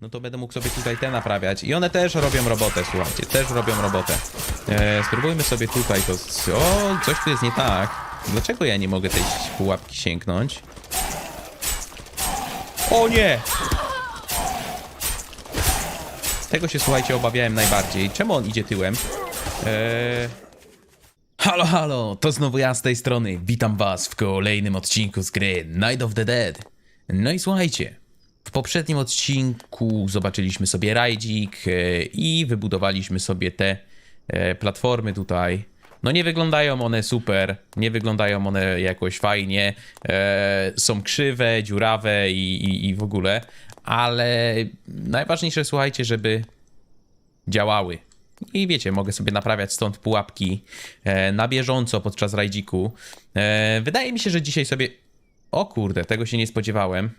no to będę mógł sobie tutaj te naprawiać. I one też robią robotę, słuchajcie, też robią robotę. E, spróbujmy sobie tutaj to... O, coś tu jest nie tak. Dlaczego ja nie mogę tej pułapki sięgnąć? O nie! Tego się, słuchajcie, obawiałem najbardziej. Czemu on idzie tyłem? Eee... Halo, halo, to znowu ja z tej strony. Witam was w kolejnym odcinku z gry Night of the Dead. No i słuchajcie, w poprzednim odcinku zobaczyliśmy sobie rajdzik e, i wybudowaliśmy sobie te e, platformy tutaj. No nie wyglądają one super, nie wyglądają one jakoś fajnie, e, są krzywe, dziurawe i, i, i w ogóle, ale najważniejsze słuchajcie, żeby działały. I wiecie, mogę sobie naprawiać stąd pułapki na bieżąco podczas rajdziku. Wydaje mi się, że dzisiaj sobie. O kurde, tego się nie spodziewałem.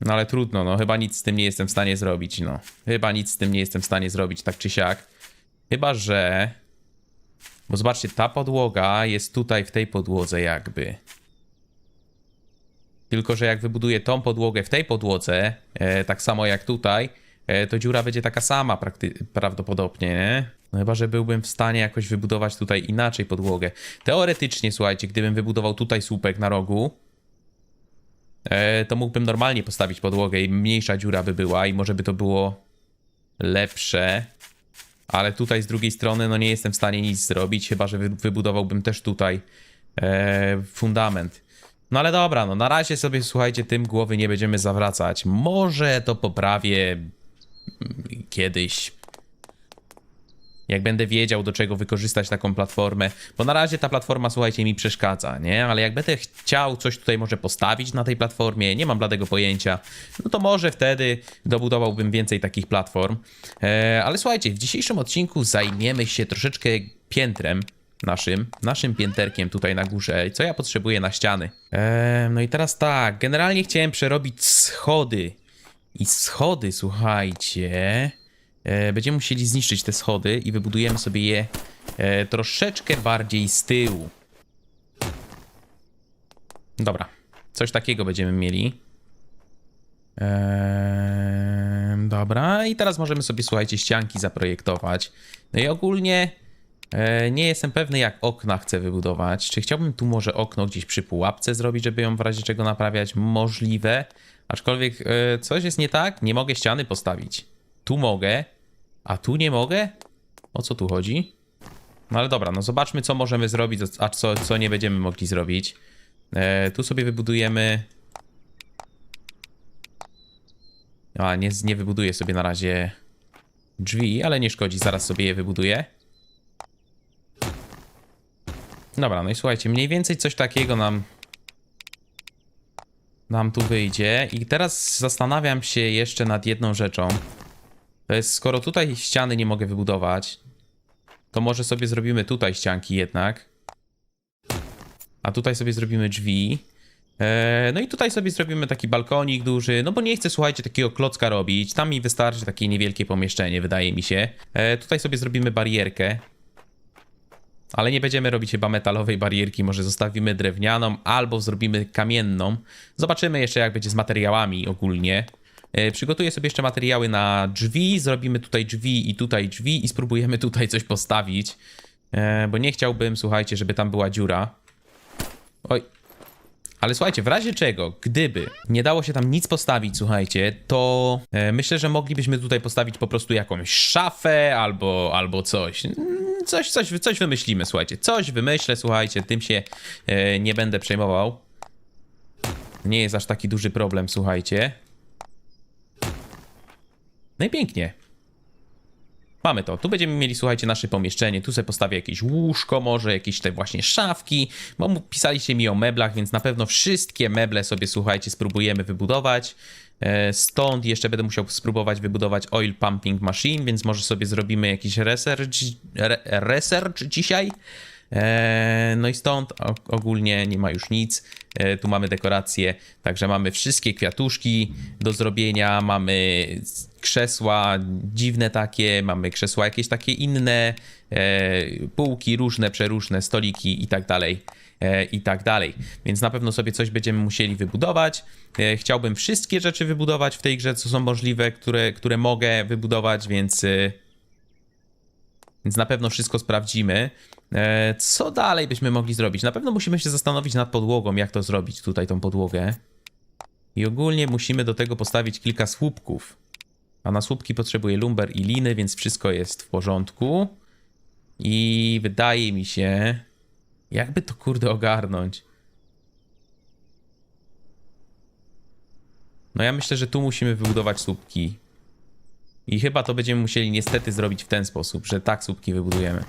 No ale trudno, no chyba nic z tym nie jestem w stanie zrobić, no. Chyba nic z tym nie jestem w stanie zrobić, tak czy siak. Chyba, że. Bo zobaczcie, ta podłoga jest tutaj w tej podłodze, jakby. Tylko, że jak wybuduję tą podłogę w tej podłodze, e, tak samo jak tutaj, e, to dziura będzie taka sama prawdopodobnie, nie? No chyba, że byłbym w stanie jakoś wybudować tutaj inaczej podłogę. Teoretycznie, słuchajcie, gdybym wybudował tutaj słupek na rogu, to mógłbym normalnie postawić podłogę i mniejsza dziura by była i może by to było lepsze. Ale tutaj z drugiej strony, no nie jestem w stanie nic zrobić, chyba że wy- wybudowałbym też tutaj e, fundament. No ale dobra, no na razie sobie słuchajcie, tym głowy nie będziemy zawracać. Może to poprawię mm, kiedyś. Jak będę wiedział, do czego wykorzystać taką platformę. Bo na razie ta platforma, słuchajcie, mi przeszkadza, nie? Ale jak będę chciał coś tutaj może postawić na tej platformie, nie mam bladego pojęcia, no to może wtedy dobudowałbym więcej takich platform. E, ale słuchajcie, w dzisiejszym odcinku zajmiemy się troszeczkę piętrem naszym, naszym pięterkiem tutaj na górze. Co ja potrzebuję na ściany? E, no i teraz tak, generalnie chciałem przerobić schody. I schody, słuchajcie, będziemy musieli zniszczyć te schody i wybudujemy sobie je e, troszeczkę bardziej z tyłu. Dobra, coś takiego będziemy mieli. Eee, dobra, i teraz możemy sobie, słuchajcie, ścianki zaprojektować. No i ogólnie e, nie jestem pewny, jak okna chcę wybudować. Czy chciałbym tu może okno gdzieś przy pułapce zrobić, żeby ją w razie czego naprawiać? Możliwe. Aczkolwiek e, coś jest nie tak, nie mogę ściany postawić. Tu mogę, a tu nie mogę? O co tu chodzi? No ale dobra, no zobaczmy, co możemy zrobić, a co, co nie będziemy mogli zrobić. E, tu sobie wybudujemy A, nie, nie wybuduję sobie na razie drzwi, ale nie szkodzi, zaraz sobie je wybuduję. Dobra, no i słuchajcie, mniej więcej coś takiego nam nam tu wyjdzie. I teraz zastanawiam się jeszcze nad jedną rzeczą. To jest, skoro tutaj ściany nie mogę wybudować, to może sobie zrobimy tutaj ścianki jednak. A tutaj sobie zrobimy drzwi. E, No i tutaj sobie zrobimy taki balkonik duży, no bo nie chcę, słuchajcie, takiego klocka robić. Tam mi wystarczy takie niewielkie pomieszczenie, wydaje mi się. E, Tutaj sobie zrobimy barierkę. Ale nie będziemy robić chyba metalowej barierki, może zostawimy drewnianą albo zrobimy kamienną. Zobaczymy jeszcze jak będzie z materiałami ogólnie. E, Przygotuję sobie jeszcze materiały na drzwi, zrobimy tutaj drzwi i tutaj drzwi i spróbujemy tutaj coś postawić. E, Bo nie chciałbym, słuchajcie, żeby tam była dziura. Oj, ale słuchajcie, w razie czego, gdyby nie dało się tam nic postawić, słuchajcie, to e, myślę, że moglibyśmy tutaj postawić po prostu jakąś szafę albo, albo coś. Mm, Coś, coś, coś wymyślimy, słuchajcie. Coś wymyślę, słuchajcie, tym się nie będę przejmował. Nie jest aż taki duży problem, słuchajcie. No i pięknie. Mamy to. Tu będziemy mieli, słuchajcie, nasze pomieszczenie. Tu sobie postawię jakieś łóżko, może jakieś te właśnie szafki, bo pisaliście mi o meblach, więc na pewno wszystkie meble sobie, słuchajcie, spróbujemy wybudować. E, Stąd jeszcze będę musiał spróbować wybudować oil pumping machine, więc może sobie zrobimy jakiś research, re, research dzisiaj. E, No i stąd ogólnie nie ma już nic. E, Tu mamy dekoracje, także mamy wszystkie kwiatuszki do zrobienia, mamy krzesła dziwne takie, mamy krzesła jakieś takie inne, e, półki różne, przeróżne, stoliki i tak dalej. i tak dalej. Więc na pewno sobie coś będziemy musieli wybudować. Chciałbym wszystkie rzeczy wybudować w tej grze, co są możliwe, które, które mogę wybudować, więc... Więc na pewno wszystko sprawdzimy. E, Co dalej byśmy mogli zrobić? Na pewno musimy się zastanowić nad podłogą, jak to zrobić tutaj, tą podłogę. I ogólnie musimy do tego postawić kilka słupków. A na słupki potrzebuję lumber i liny, więc wszystko jest w porządku. I wydaje mi się... Jakby to kurde ogarnąć? No ja myślę, że tu musimy wybudować słupki. I chyba to będziemy musieli niestety zrobić w ten sposób, że tak słupki wybudujemy.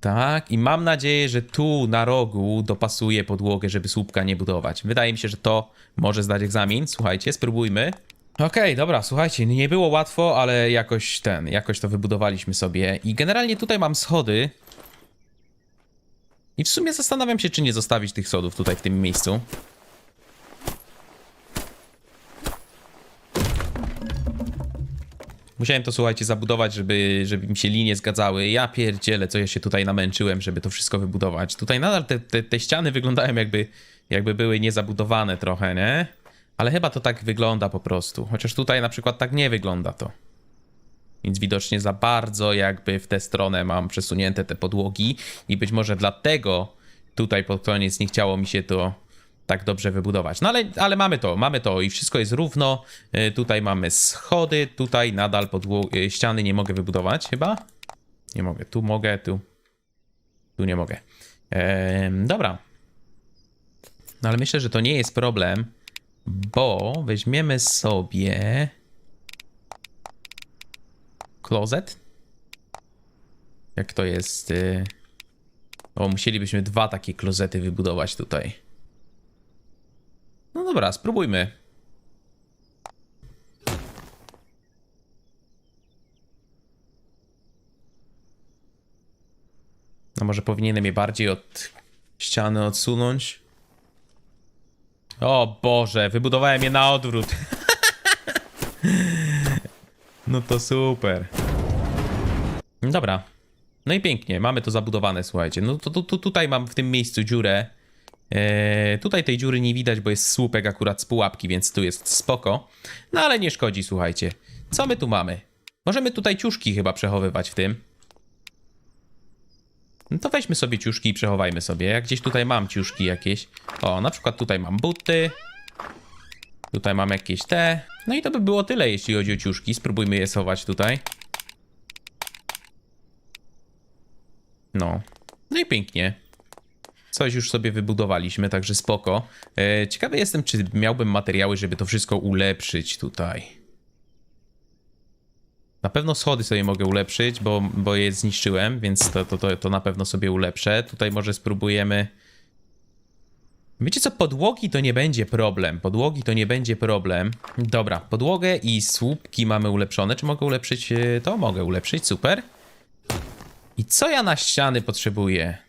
Tak, i mam nadzieję, że tu na rogu dopasuję podłogę, żeby słupka nie budować. Wydaje mi się, że to może zdać egzamin. Słuchajcie, spróbujmy. Okej, dobra, słuchajcie, nie było łatwo, ale jakoś ten, jakoś to wybudowaliśmy sobie. I generalnie tutaj mam schody. I w sumie zastanawiam się, czy nie zostawić tych schodów tutaj w tym miejscu. Musiałem to, słuchajcie, zabudować, żeby, żeby mi się linie zgadzały. Ja pierdzielę, co ja się tutaj namęczyłem, żeby to wszystko wybudować. Tutaj nadal te, te, te ściany wyglądają jakby, jakby były niezabudowane trochę, nie? Ale chyba to tak wygląda po prostu. Chociaż tutaj na przykład tak nie wygląda to. Więc widocznie za bardzo jakby w tę stronę mam przesunięte te podłogi i być może dlatego tutaj pod koniec nie chciało mi się to tak dobrze wybudować. No ale, ale mamy to, mamy to i wszystko jest równo. Y, Tutaj mamy schody, tutaj nadal podło- y, ściany nie mogę wybudować chyba. Nie mogę, tu mogę, tu, tu nie mogę. Dobra. No ale myślę, że to nie jest problem, bo weźmiemy sobie closet. Jak to jest? y, O, musielibyśmy dwa takie klozety wybudować tutaj. No dobra, spróbujmy. No może powinienem je bardziej od ściany odsunąć. O Boże, wybudowałem je na odwrót. no to super. Dobra. No i pięknie, mamy to zabudowane, słuchajcie. No to, to, to tutaj mam w tym miejscu dziurę. Eee, tutaj tej dziury nie widać, bo jest słupek akurat z pułapki, więc tu jest spoko. No ale nie szkodzi, słuchajcie. Co my tu mamy? Możemy tutaj ciuszki chyba przechowywać w tym. No to weźmy sobie ciuszki i przechowajmy sobie. Jak gdzieś tutaj mam ciuszki jakieś. O, na przykład tutaj mam buty. Tutaj mam jakieś te. No i to by było tyle, jeśli chodzi o ciuszki. Spróbujmy je schować tutaj. No. No i pięknie. Coś już sobie wybudowaliśmy, także spoko. E, ciekawy jestem, czy miałbym materiały, żeby to wszystko ulepszyć tutaj. Na pewno schody sobie mogę ulepszyć, bo, bo je zniszczyłem, więc to, to, to, to na pewno sobie ulepszę. Tutaj może spróbujemy... Wiecie co, podłogi to nie będzie problem. Podłogi to nie będzie problem. Dobra, podłogę i słupki mamy ulepszone. Czy mogę ulepszyć e, to? Mogę ulepszyć, super. I co ja na ściany potrzebuję?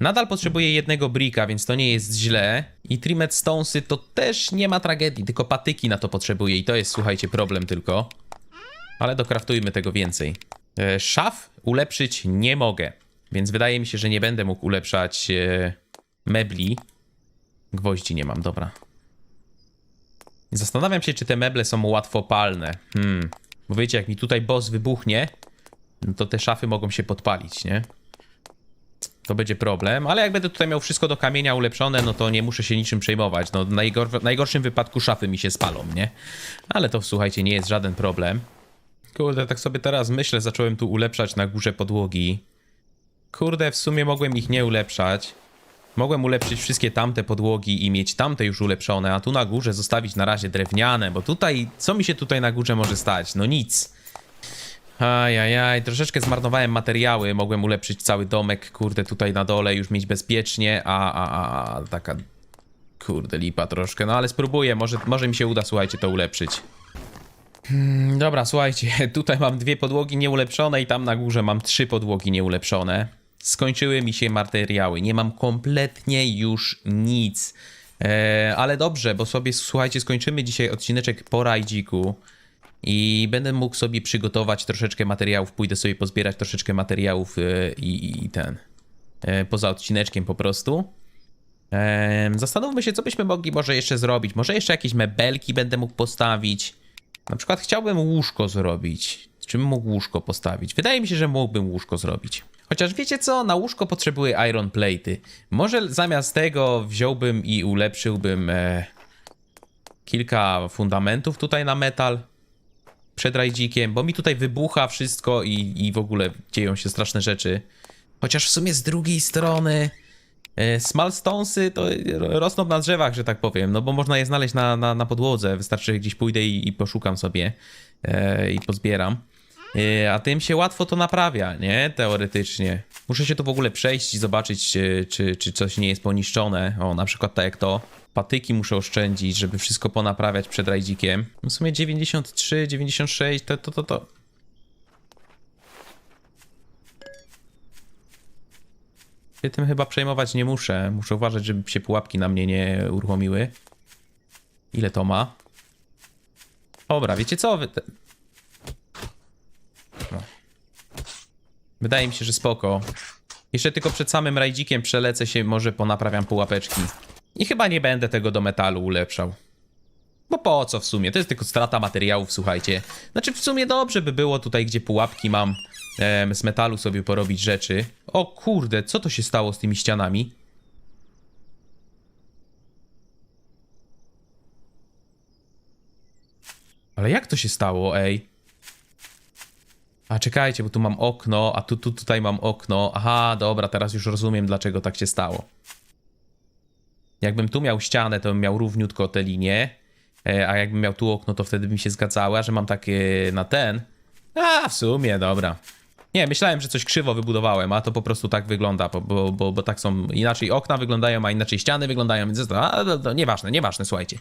Nadal potrzebuję jednego bricka, więc to nie jest źle. I Trimmed Stonesy to też nie ma tragedii, tylko patyki na to potrzebuję i to jest, słuchajcie, problem tylko. Ale dokraftujmy tego więcej. E, szaf ulepszyć nie mogę, więc wydaje mi się, że nie będę mógł ulepszać e, mebli. Gwoździ nie mam, dobra. Zastanawiam się, czy te meble są łatwopalne. Hmm. Bo wiecie, jak mi tutaj boss wybuchnie, no to te szafy mogą się podpalić, nie? To będzie problem, ale jak będę tutaj miał wszystko do kamienia ulepszone, no to nie muszę się niczym przejmować. No, najgor najgorszym wypadku szafy mi się spalą, nie? Ale to słuchajcie, nie jest żaden problem. Kurde, tak sobie teraz myślę, zacząłem tu ulepszać na górze podłogi. Kurde, w sumie mogłem ich nie ulepszać. Mogłem ulepszyć wszystkie tamte podłogi i mieć tamte już ulepszone, a tu na górze zostawić na razie drewniane, bo tutaj, co mi się tutaj na górze może stać? No nic. Ajajaj, troszeczkę zmarnowałem materiały, mogłem ulepszyć cały domek, kurde, tutaj na dole już mieć bezpiecznie, a, a, a, taka, kurde, lipa troszkę, no ale spróbuję, może, może mi się uda, słuchajcie, to ulepszyć. Hmm, dobra, słuchajcie, tutaj mam dwie podłogi nieulepszone i tam na górze mam trzy podłogi nieulepszone. Skończyły mi się materiały, nie mam kompletnie już nic. E, ale dobrze, bo sobie, słuchajcie, skończymy dzisiaj odcineczek po rajdziku. I będę mógł sobie przygotować troszeczkę materiałów, pójdę sobie pozbierać troszeczkę materiałów yy, i, i ten. e, poza odcineczkiem po prostu. Zastanówmy się, co byśmy mogli może jeszcze zrobić. Może jeszcze jakieś mebelki będę mógł postawić. Na przykład chciałbym łóżko zrobić. Czym mógł łóżko postawić? Wydaje mi się, że mógłbym łóżko zrobić. Chociaż wiecie co? Na łóżko potrzebuję iron plate'y. Może zamiast tego wziąłbym i ulepszyłbym e, kilka fundamentów tutaj na metal przed rajdzikiem, bo mi tutaj wybucha wszystko i, i w ogóle dzieją się straszne rzeczy. Chociaż w sumie z drugiej strony e, small stonesy to rosną na drzewach, że tak powiem, no bo można je znaleźć na, na, na podłodze. Wystarczy, że gdzieś pójdę i, i poszukam sobie e, i pozbieram. E, a tym się łatwo to naprawia, nie? Teoretycznie. Muszę się tu w ogóle przejść i zobaczyć, czy, czy, czy coś nie jest poniszczone. O, na przykład tak jak to. Patyki muszę oszczędzić, żeby wszystko ponaprawiać przed rajdzikiem. W sumie 93, 96, to, to, to, to. Się tym chyba przejmować nie muszę. Muszę uważać, żeby się pułapki na mnie nie uruchomiły. Ile to ma? Dobra, wiecie co? Wy... No. Wydaje mi się, że spoko. Jeszcze tylko przed samym rajdzikiem przelecę się, może ponaprawiam pułapeczki. I chyba nie będę tego do metalu ulepszał. Bo po co w sumie? To jest tylko strata materiałów, słuchajcie. Znaczy w sumie dobrze by było tutaj, gdzie pułapki mam em, z metalu sobie porobić rzeczy. O kurde, co to się stało z tymi ścianami? Ale jak to się stało, ej? A czekajcie, bo tu mam okno, a tu, tu tutaj mam okno. Aha, dobra, teraz już rozumiem, dlaczego tak się stało. Jakbym tu miał ścianę, to bym miał równiutko te linie, e, a jakbym miał tu okno, to wtedy mi się zgadzały, a że mam takie na ten... A, w sumie, dobra. Nie, myślałem, że coś krzywo wybudowałem, a to po prostu tak wygląda, bo, bo, bo, bo tak są, inaczej okna wyglądają, a inaczej ściany wyglądają, więc to, a, to, to nieważne, nieważne, słuchajcie.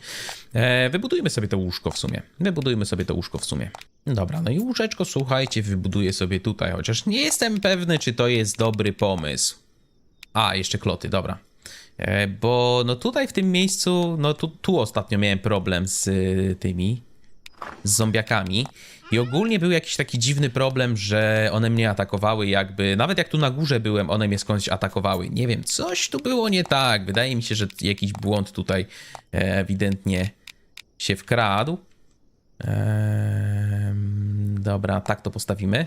E, wybudujmy sobie to łóżko w sumie. Wybudujmy sobie to łóżko w sumie. Dobra, no i łóżeczko, słuchajcie, wybuduję sobie tutaj, chociaż nie jestem pewny, czy to jest dobry pomysł. A, jeszcze kloty, dobra. E, Bo no tutaj w tym miejscu, no tu, tu ostatnio miałem problem z y, tymi, z zombiakami. I ogólnie był jakiś taki dziwny problem, że one mnie atakowały jakby, nawet jak tu na górze byłem, one mnie skądś atakowały. Nie wiem, coś tu było nie tak. Wydaje mi się, że jakiś błąd tutaj e, ewidentnie się wkradł. Ehm, dobra, tak to postawimy.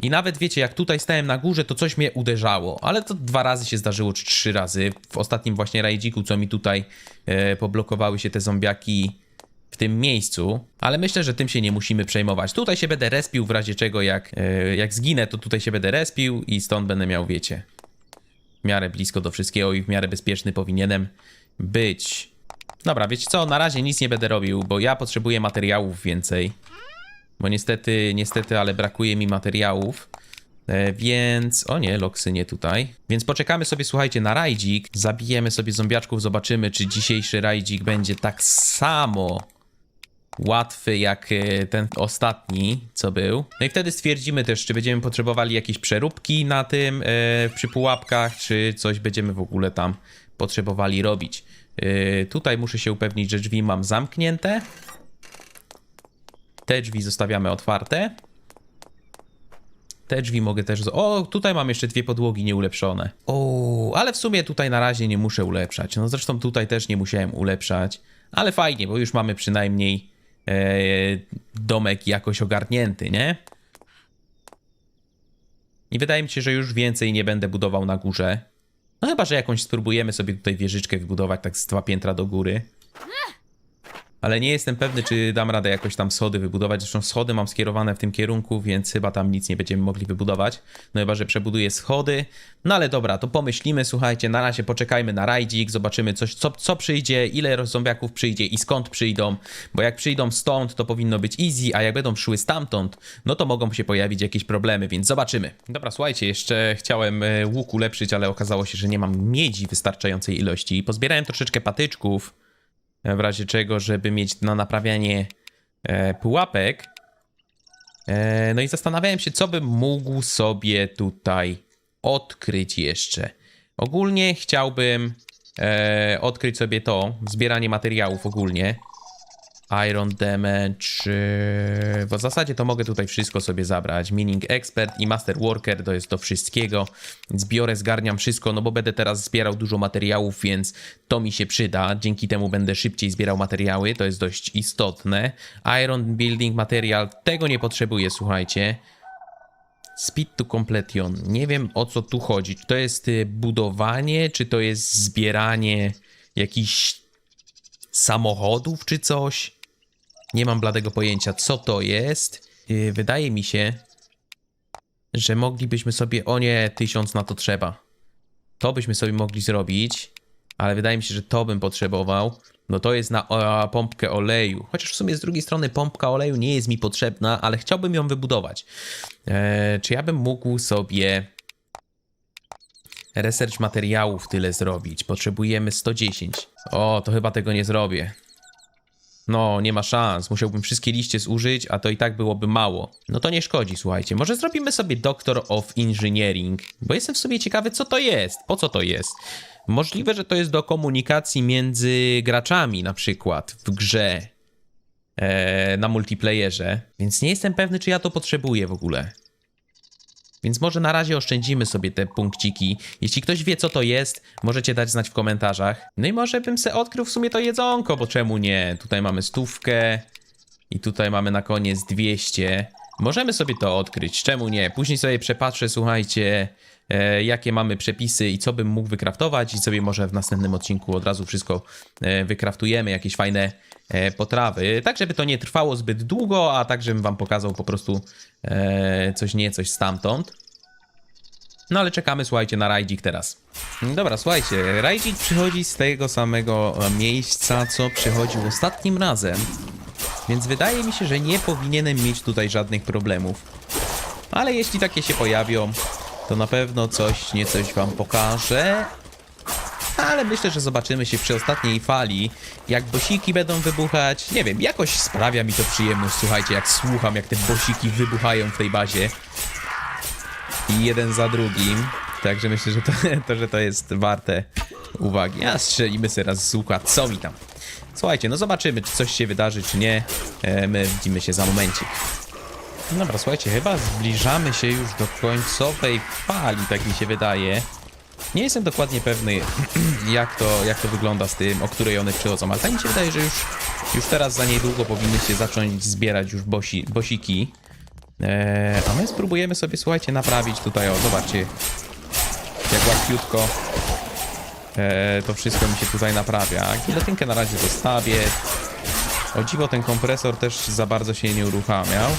I nawet wiecie, jak tutaj stałem na górze, to coś mnie uderzało, ale to dwa razy się zdarzyło, czy trzy razy. W ostatnim właśnie rajdziku, co mi tutaj e, poblokowały się te zombiaki w tym miejscu, ale myślę, że tym się nie musimy przejmować. Tutaj się będę respił w razie czego, jak, e, jak zginę, to tutaj się będę respił i stąd będę miał, wiecie, w miarę blisko do wszystkiego i w miarę bezpieczny powinienem być. Dobra, wiecie co, na razie nic nie będę robił, bo ja potrzebuję materiałów więcej. Bo niestety, niestety, ale brakuje mi materiałów. E, więc. O nie, loksy nie tutaj. Więc poczekamy sobie, słuchajcie, na rajdzik. Zabijemy sobie zombiaczków, zobaczymy, czy dzisiejszy rajdzik będzie tak samo łatwy jak e, ten ostatni, co był. No i wtedy stwierdzimy też, czy będziemy potrzebowali jakieś przeróbki na tym, e, przy pułapkach, czy coś będziemy w ogóle tam potrzebowali robić. E, tutaj muszę się upewnić, że drzwi mam zamknięte. Te drzwi zostawiamy otwarte. Te drzwi mogę też. O, tutaj mam jeszcze dwie podłogi nieulepszone. O, ale w sumie tutaj na razie nie muszę ulepszać. No zresztą tutaj też nie musiałem ulepszać. Ale fajnie, bo już mamy przynajmniej e, domek jakoś ogarnięty, nie? I wydaje mi się, że już więcej nie będę budował na górze. No chyba, że jakąś spróbujemy sobie tutaj wieżyczkę wybudować tak z dwa piętra do góry. Ale nie jestem pewny, czy dam radę jakoś tam schody wybudować. Zresztą schody mam skierowane w tym kierunku, więc chyba tam nic nie będziemy mogli wybudować. No chyba, że przebuduję schody. No ale dobra, to pomyślimy, słuchajcie, na razie poczekajmy na rajdzik, zobaczymy coś, co, co przyjdzie, ile zombiaków przyjdzie i skąd przyjdą. Bo jak przyjdą stąd, to powinno być easy, a jak będą szły stamtąd, no to mogą się pojawić jakieś problemy, więc zobaczymy. Dobra, słuchajcie, jeszcze chciałem e, łuk ulepszyć, ale okazało się, że nie mam miedzi wystarczającej ilości. Pozbierałem troszeczkę patyczków w razie czego, żeby mieć na naprawianie e, pułapek. E, no i zastanawiałem się, co bym mógł sobie tutaj odkryć jeszcze. Ogólnie chciałbym e, odkryć sobie to, zbieranie materiałów ogólnie. Iron damage. yy, W zasadzie to mogę tutaj wszystko sobie zabrać. Mining expert i master worker to jest do wszystkiego. Więc biorę, zgarniam wszystko, no bo będę teraz zbierał dużo materiałów, więc to mi się przyda. Dzięki temu będę szybciej zbierał materiały, to jest dość istotne. Iron building material, tego nie potrzebuję, słuchajcie. Speed to completion. Nie wiem o co tu chodzi. Czy to jest y, budowanie, czy to jest zbieranie jakichś samochodów, czy coś? Nie mam bladego pojęcia, co to jest. Y, Wydaje mi się, że moglibyśmy sobie. O nie, tysiąc na to trzeba. To byśmy sobie mogli zrobić, ale wydaje mi się, że to bym potrzebował. No to jest na o, pompkę oleju. Chociaż w sumie z drugiej strony pompka oleju nie jest mi potrzebna, ale chciałbym ją wybudować. Eee, czy ja bym mógł sobie research materiałów tyle zrobić? Potrzebujemy 110. O, to chyba tego nie zrobię. No, nie ma szans. Musiałbym wszystkie liście zużyć, a to i tak byłoby mało. No to nie szkodzi, słuchajcie. Może zrobimy sobie Doctor of Engineering, bo jestem w sumie ciekawy, co to jest. Po co to jest? Możliwe, że to jest do komunikacji między graczami, na przykład w grze e, na multiplayerze, więc nie jestem pewny, czy ja to potrzebuję w ogóle. Więc może na razie oszczędzimy sobie te punkciki. Jeśli ktoś wie, co to jest, możecie dać znać w komentarzach. No i może bym se odkrył w sumie to jedzonko, bo czemu nie? Tutaj mamy stówkę i tutaj mamy na koniec 200. Możemy sobie to odkryć, czemu nie? Później sobie przepatrzę, słuchajcie, jakie mamy przepisy i co bym mógł wykraftować i sobie może w następnym odcinku od razu wszystko e, wykraftujemy, jakieś fajne e, potrawy, tak żeby to nie trwało zbyt długo, a tak żebym wam pokazał po prostu e, coś nie, coś stamtąd. No ale czekamy, słuchajcie, na Rajdzik teraz. Dobra, słuchajcie, Rajdzik przychodzi z tego samego e, miejsca, co przychodził ostatnim razem. Więc wydaje mi się, że nie powinienem mieć tutaj żadnych problemów. Ale jeśli takie się pojawią, to na pewno coś, nie coś wam pokażę. Ale myślę, że zobaczymy się przy ostatniej fali, jak bosiki będą wybuchać. Nie wiem, jakoś sprawia mi to przyjemność, słuchajcie, jak słucham, jak te bosiki wybuchają w tej bazie. I jeden za drugim. Także myślę, że to, to, że to jest warte uwagi. A strzelimy sobie raz z łuka, co mi tam. Słuchajcie, no zobaczymy, czy coś się wydarzy, czy nie. E, My widzimy się za momencik. Dobra, słuchajcie, chyba zbliżamy się już do końcowej fali, tak mi się wydaje. Nie jestem dokładnie pewny, jak to, jak to wygląda z tym, o której one przychodzą, ale tak mi się wydaje, że już, już teraz za niedługo powinny się zacząć zbierać już bosi, bosiki. Eee, a my spróbujemy sobie, słuchajcie, naprawić tutaj, o, zobaczcie, jak łatwiutko e, to wszystko mi się tutaj naprawia. Gilotynkę na razie zostawię. O dziwo, ten kompresor też za bardzo się nie uruchamiał.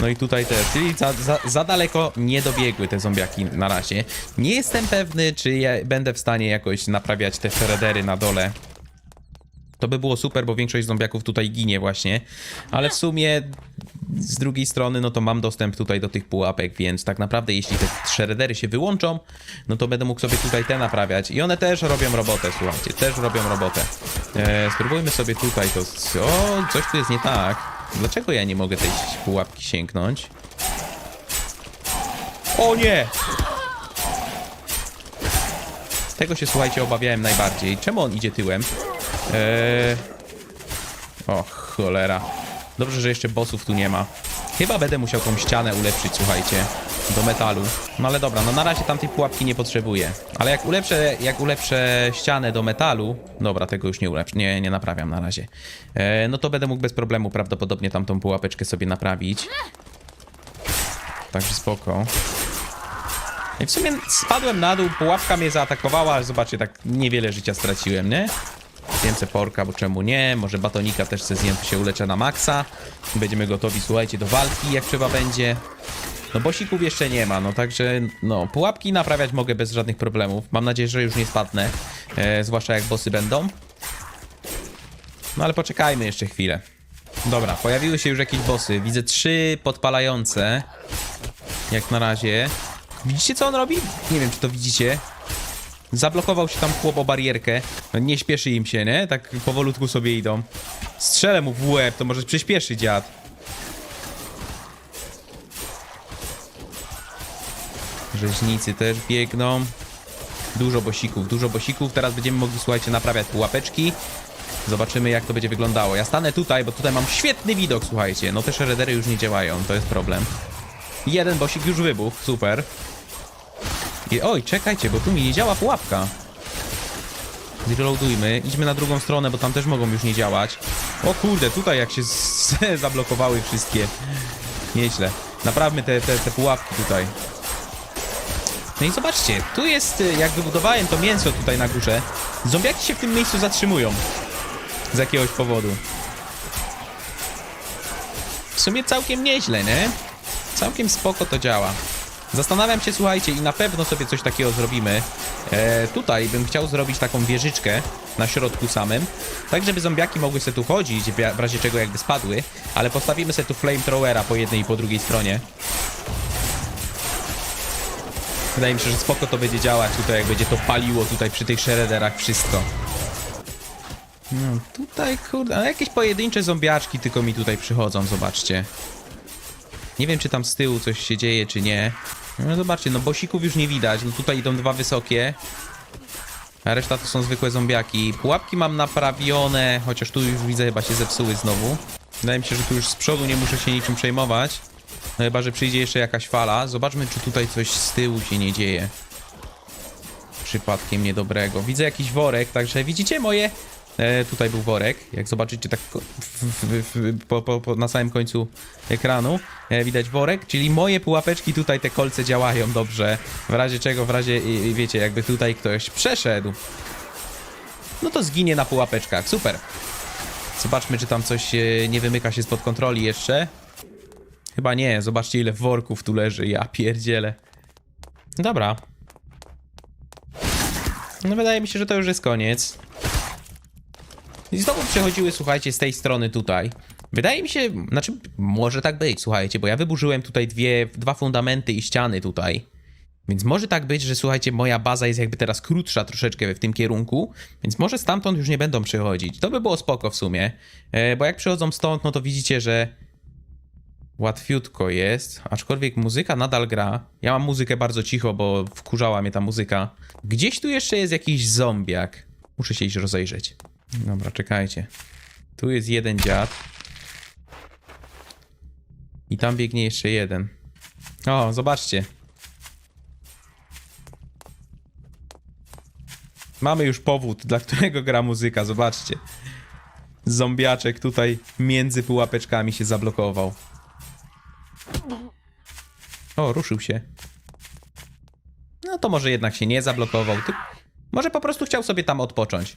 No i tutaj też, czyli za, za, za daleko nie dobiegły te zombiaki na razie. Nie jestem pewny, czy ja będę w stanie jakoś naprawiać te shreddery na dole. To by było super, bo większość zombiaków tutaj ginie właśnie. Ale w sumie z drugiej strony, no to mam dostęp tutaj do tych pułapek, więc tak naprawdę jeśli te shreddery się wyłączą, no to będę mógł sobie tutaj te naprawiać. I one też robią robotę, słuchajcie, też robią robotę. E, spróbujmy sobie tutaj to... O, coś tu jest nie tak. Dlaczego ja nie mogę tej pułapki sięgnąć? O nie! Tego się, słuchajcie, obawiałem najbardziej. Czemu on idzie tyłem? Eee... O, cholera. Dobrze, że jeszcze bossów tu nie ma. Chyba będę musiał tą ścianę ulepszyć, słuchajcie. Do metalu. No ale dobra, no na razie tamtej pułapki nie potrzebuję. Ale jak ulepszę, jak ulepszę ścianę do metalu... Dobra, tego już nie ulepszę, nie, nie naprawiam na razie. E, no to będę mógł bez problemu prawdopodobnie tamtą pułapeczkę sobie naprawić. Także spoko. I w sumie spadłem na dół, pułapka mnie zaatakowała, zobaczcie, tak niewiele życia straciłem, nie? Więcej porka, bo czemu nie? Może batonika też se zjem, się uleczę na maksa. Będziemy gotowi, słuchajcie, do walki, jak trzeba będzie. No bosików jeszcze nie ma, no także, no, pułapki naprawiać mogę bez żadnych problemów. Mam nadzieję, że już nie spadnę, e, zwłaszcza jak bossy będą. No ale poczekajmy jeszcze chwilę. Dobra, pojawiły się już jakieś bossy. Widzę trzy podpalające. Jak na razie. Widzicie co on robi? Nie wiem czy to widzicie. Zablokował się tam chłop barierkę. No, nie śpieszy im się, nie? Tak powolutku sobie idą. Strzelę mu w łeb, to może przyspieszy dziad. Rzeźnicy też biegną. Dużo bosików, dużo bosików. Teraz będziemy mogli, słuchajcie, naprawiać pułapeczki. Zobaczymy, jak to będzie wyglądało. Ja stanę tutaj, bo tutaj mam świetny widok, słuchajcie. No te shreddery już nie działają, to jest problem. Jeden bosik już wybuchł, super. I oj, czekajcie, bo tu mi nie działa pułapka. Zreloadujmy, idźmy na drugą stronę, bo tam też mogą już nie działać. O kurde, tutaj jak się zablokowały wszystkie. Nieźle. Naprawmy te, te, te pułapki tutaj. No i zobaczcie, tu jest, y, jak wybudowałem to mięso tutaj na górze, zombiaki się w tym miejscu zatrzymują. Z jakiegoś powodu. W sumie całkiem nieźle, nie? Całkiem spoko to działa. Zastanawiam się, słuchajcie, i na pewno sobie coś takiego zrobimy. E, tutaj bym chciał zrobić taką wieżyczkę na środku samym, tak żeby zombiaki mogły sobie tu chodzić, w razie czego jakby spadły, ale postawimy sobie tu flamethrowera po jednej i po drugiej stronie. Wydaje mi się, że spoko to będzie działać tutaj, jak będzie to paliło tutaj przy tych shredderach wszystko. No tutaj, kurde, ale jakieś pojedyncze zombiaczki tylko mi tutaj przychodzą, zobaczcie. Nie wiem, czy tam z tyłu coś się dzieje, czy nie. No zobaczcie, no bosików już nie widać. No tutaj idą dwa wysokie. A reszta to są zwykłe zombiaki. Pułapki mam naprawione, chociaż tu już widzę chyba się zepsuły znowu. Wydaje mi się, że tu już z przodu nie muszę się niczym przejmować. No chyba, że przyjdzie jeszcze jakaś fala. Zobaczmy, czy tutaj coś z tyłu się nie dzieje. Przypadkiem niedobrego. Widzę jakiś worek, także widzicie moje... E, tutaj był worek, jak zobaczycie tak w, w, w, po, po, po, na samym końcu ekranu e, widać worek, czyli moje pułapeczki tutaj, te kolce działają dobrze, w razie czego, w razie, wiecie, jakby tutaj ktoś przeszedł, no to zginie na pułapeczkach, super. Zobaczmy, czy tam coś nie wymyka się spod kontroli jeszcze. Chyba nie, zobaczcie ile worków tu leży, ja pierdzielę. Dobra. No wydaje mi się, że to już jest koniec. I znowu przechodziły, słuchajcie, z tej strony tutaj. Wydaje mi się, znaczy, może tak być, słuchajcie, bo ja wyburzyłem tutaj dwie, dwa fundamenty i ściany tutaj. Więc może tak być, że słuchajcie, moja baza jest jakby teraz krótsza troszeczkę w tym kierunku, więc może stamtąd już nie będą przychodzić. To by było spoko w sumie, e, bo jak przychodzą stąd, no to widzicie, że łatwiutko jest, aczkolwiek muzyka nadal gra. Ja mam muzykę bardzo cicho, bo wkurzała mnie ta muzyka. Gdzieś tu jeszcze jest jakiś zombiak. Muszę się iść rozejrzeć. Dobra, czekajcie. Tu jest jeden dziad. I tam biegnie jeszcze jeden. O, zobaczcie. Mamy już powód, dla którego gra muzyka, zobaczcie. Zombiaczek tutaj między pułapeczkami się zablokował. O, ruszył się. No to może jednak się nie zablokował. Ty... Może po prostu chciał sobie tam odpocząć.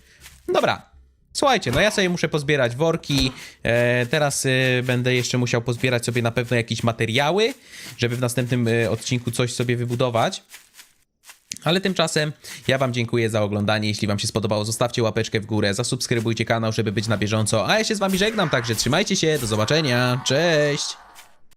Dobra. Słuchajcie, no ja sobie muszę pozbierać worki. E, teraz e, będę jeszcze musiał pozbierać sobie na pewno jakieś materiały, żeby w następnym e, odcinku coś sobie wybudować. Ale tymczasem ja wam dziękuję za oglądanie. Jeśli wam się spodobało, zostawcie łapeczkę w górę, zasubskrybujcie kanał, żeby być na bieżąco. A ja się z wami żegnam, także trzymajcie się, do zobaczenia. Cześć!